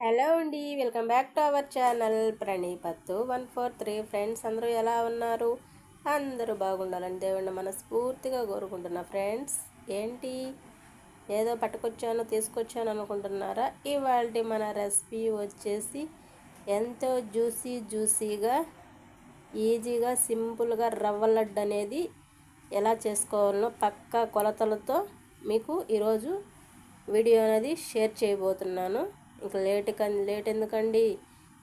Hello అండి welcome back to our channel. ప్రణీపత్తు one four three. Friends అందరూ ఎలా ఉన్నారు? అందరూ బాగుండాలని దేవుడిని మనస్ఫూర్తిగా కోరుకుంటున్నా. ఫ్రెండ్స్ ఏంటి? ఏదో పట్టుకొచ్చాను తీసుకొచ్చాను అనుకుంటున్నారా? ఇవాళ మన రెసిపీ వచ్చేసి ఎంతో జ్యూసీ జ్యూసీగా ఈజీగా సింపుల్గా రవ్వ లడ్డు అనేది ఎలా చేసుకోవాలనో పక్కా కొలతలతో మీకు ఈరోజు వీడియో అనేది షేర్ చేయబోతున్నాను. ఇంకా లేట్ లేట్ ఎందుకండి?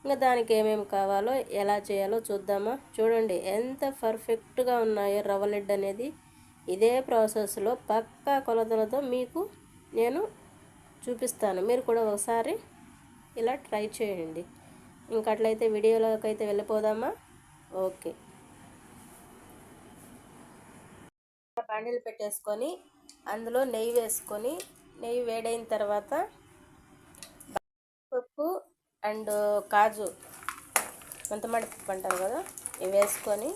ఇంకా దానికి ఏమేమి కావాలో ఎలా చేయాలో చూద్దామా? చూడండి ఎంత పర్ఫెక్ట్గా ఉన్నాయో రవ్వ లడ్డు అనేది. ఇదే ప్రాసెస్లో పక్కా కొలతలతో మీకు నేను చూపిస్తాను. మీరు కూడా ఒకసారి ఇలా ట్రై చేయండి. ఇంకా అట్లయితే వీడియోలోకి అయితే వెళ్ళిపోదామా? ఓకే. బండిలు పెట్టేసుకొని అందులో నెయ్యి వేసుకొని నెయ్యి వేడైన తర్వాత అండ్ కాజు మెంతమడి పప్పు అంటారు కదా? ఇవి వేసుకొని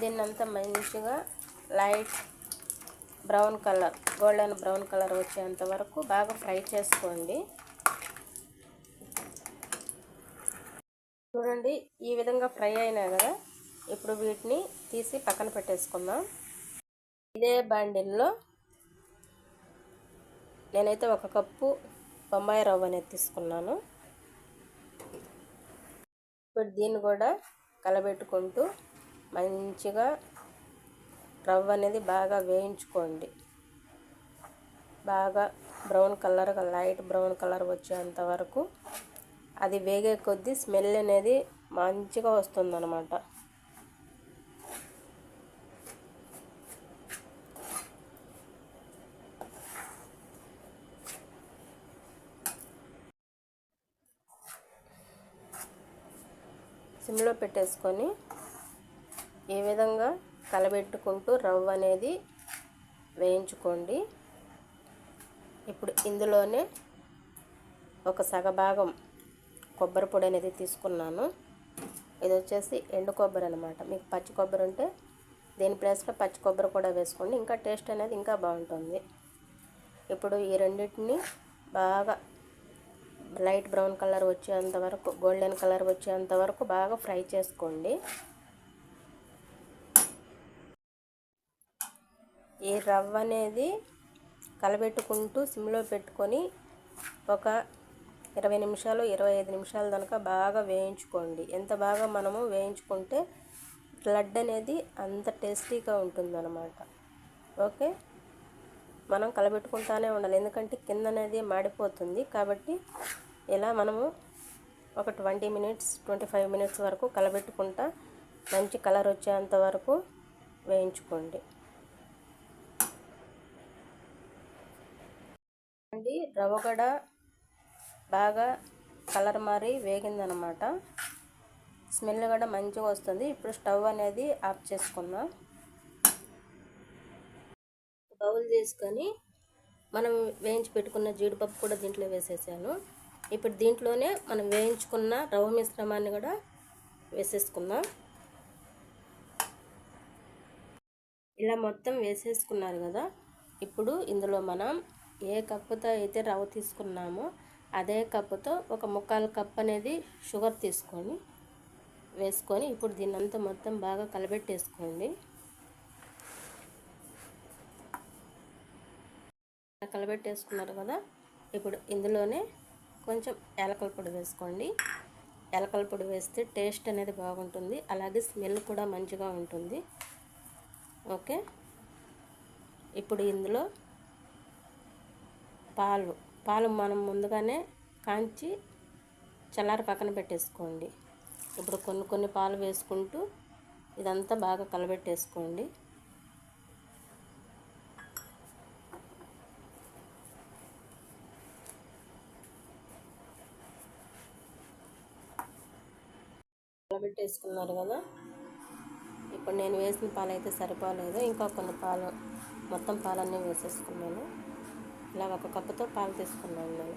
దీన్నంతా మంచిగా light brown colour golden brown colour వచ్చేంత వరకు బాగా ఫ్రై చేసుకోండి. చూడండి ఈ విధంగా ఫ్రై అయినా కదా? ఇప్పుడు వీటిని తీసి పక్కన పెట్టేసుకుందాం. ఇదే బాండిల్లో నేనైతే ఒక కప్పు బొంబాయి రవ్వ అనేది తీసుకున్నాను. ఇప్పుడు దీన్ని కూడా కలబెట్టుకుంటూ మంచిగా రవ్వ అనేది బాగా వేయించుకోండి. బాగా brown colour light brown colour వచ్చేంత వరకు అది వేగే కొద్దీ స్మెల్ అనేది మంచిగా వస్తుందన్నమాట. సిమ్లో పెట్టేసుకొని ఈ విధంగా కలబెట్టుకుంటూ రవ్వ అనేది వేయించుకోండి. ఇప్పుడు ఇందులోనే ఒక సగభాగం కొబ్బరి పొడి అనేది తీసుకున్నాను. ఇది వచ్చేసి ఎండు కొబ్బరి అనమాట మీకు పచ్చి కొబ్బరి ఉంటే దీని ప్లేస్లో పచ్చి కొబ్బరి కూడా వేసుకోండి. ఇంకా టేస్ట్ అనేది ఇంకా బాగుంటుంది. ఇప్పుడు ఈ రెండింటిని బాగా లైట్ బ్రౌన్ కలర్ వచ్చేంత వరకు గోల్డెన్ కలర్ వచ్చేంత వరకు బాగా ఫ్రై చేసుకోండి. ఈ రవ్వ అనేది కలబెట్టుకుంటూ సిమ్లో పెట్టుకొని ఒక ఇరవై నిమిషాలు ఇరవై ఐదు నిమిషాలు కనుక బాగా వేయించుకోండి. ఎంత బాగా మనము వేయించుకుంటే బ్లడ్ అనేది అంత టేస్టీగా ఉంటుందన్నమాట. ఓకే? మనం కలబెట్టుకుంటానే ఉండాలి. ఎందుకంటే కింద అనేది మాడిపోతుంది కాబట్టి ఇలా మనము ఒక twenty minutes twenty five minutes వరకు కలబెట్టుకుంటా మంచి కలర్ వచ్చేంత వరకు వేయించుకోండి. అండి కూడా బాగా కలర్ మారి వేగిందనమాట. స్మెల్ కూడా మంచిగా వస్తుంది. ఇప్పుడు స్టవ్ అనేది ఆఫ్ చేసుకుందాం. చేసుకొని తీసుకొని మనం వేయించి పెట్టుకున్న జీడిపప్పు కూడా దీంట్లో వేసేసాను. ఇప్పుడు దీంట్లోనే మనం వేయించుకున్న రవ్వ మిశ్రమాన్ని కూడా వేసేసుకుందాం. ఇలా మొత్తం వేసేసుకున్నారు కదా ఇప్పుడు ఇందులో మనం ఏ కప్పుతో అయితే రవ్వ తీసుకున్నామో అదే కప్పుతో ఒక ముక్కాలు కప్ అనేది షుగర్ తీసుకొని వేసుకొని ఇప్పుడు దీన్నంతా మొత్తం బాగా కలబెట్టేసుకోండి. కలబెట్టేసుకున్నారు కదా ఇప్పుడు ఇందులోనే కొంచెం ఏలకల పొడి వేసుకోండి. ఏలకల పొడి వేస్తే టేస్ట్ అనేది బాగుంటుంది. అలాగే స్మెల్ కూడా మంచిగా ఉంటుంది. ఓకే? ఇప్పుడు ఇందులో పాలు పాలు మనం ముందుగానే కాంచి చల్లారి పక్కన పెట్టేసుకోండి. ఇప్పుడు కొన్ని కొన్ని పాలు వేసుకుంటూ ఇదంతా బాగా కలబెట్టేసుకోండి. కలబెట్టేసుకున్నారు కదా. ఇప్పుడు నేను వేసిన పాలు అయితే సరిపోలేదు. ఇంకా కొన్ని పాలు మొత్తం పాలన్నీ వేసేసుకున్నాను. ఇలా ఒక కప్పుతో పాలు తీసుకున్నాను నేను.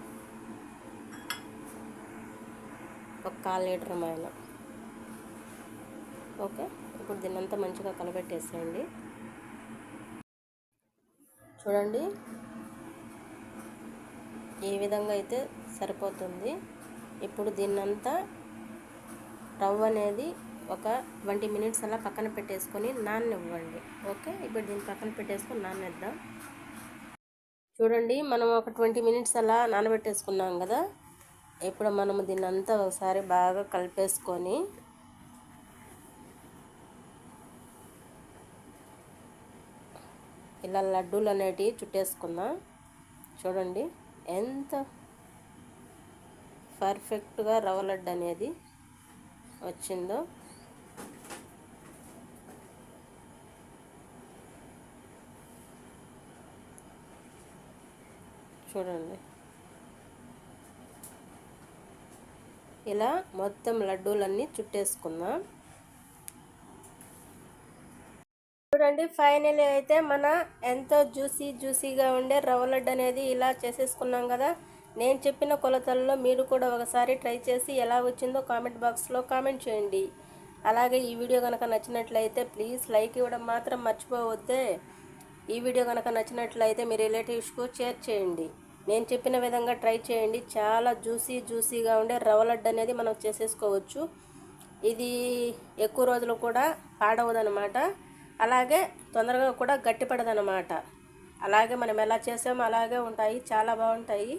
ఒక కాల్ లీటర్ మైన ఓకే ఇప్పుడు దీన్నంతా మంచిగా కలబెట్టేసేయండి. చూడండి ఏ విధంగా అయితే సరిపోతుంది. ఇప్పుడు దీన్నంతా రవ్వ అనేది ఒక ట్వంటీ మినిట్స్ అలా పక్కన పెట్టేసుకొని నాననివ్వండి. ఓకే? ఇప్పుడు దీన్ని పక్కన పెట్టేసుకొని నానేద్దాం. చూడండి మనం ఒక ట్వంటీ మినిట్స్ అలా నానబెట్టేసుకున్నాం కదా? ఇప్పుడు మనము దీన్ని అంతా ఒకసారి బాగా కలిపేసుకొని ఇలా లడ్డూలు అనేటివి చుట్టేసుకుందాం. చూడండి ఎంత పర్ఫెక్ట్గా రవ్వ లడ్డు అనేది వచ్చిందో. చూడండి. ఇలా మొత్తం లడ్డూలన్నీ చుట్టేసుకుందాం. చూడండి ఫైనలీ అయితే మన ఎంతో జ్యూసీ జ్యూసీగా ఉండే రవ్వ లడ్డు అనేది ఇలా చేసేసుకున్నాం కదా. నేను చెప్పిన కొలతల్లో మీరు కూడా ఒకసారి ట్రై చేసి ఎలా వచ్చిందో కామెంట్ బాక్స్లో కామెంట్ చేయండి. అలాగే ఈ వీడియో కనుక నచ్చినట్లయితే ప్లీజ్ లైక్ ఇవ్వడం మాత్రం మర్చిపోవద్దే. ఈ వీడియో కనుక నచ్చినట్లయితే మీ రిలేటివ్స్కు షేర్ చేయండి. నేను చెప్పిన విధంగా ట్రై చేయండి. చాలా జ్యూసీ జ్యూసీగా ఉండే రవ్వ లడ్డు అనేది మనం చేసేసుకోవచ్చు. ఇది ఎక్కువ రోజులు కూడా పాడవదనమాట. అలాగే తొందరగా కూడా గట్టిపడదనమాట. అలాగే మనం ఎలా చేసామో అలాగే ఉంటాయి. చాలా బాగుంటాయి.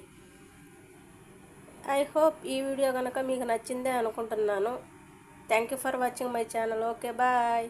ఐ హోప్ ఈ వీడియో కనుక మీకు నచ్చిందే అనుకుంటున్నాను. Thank you for watching my channel okay bye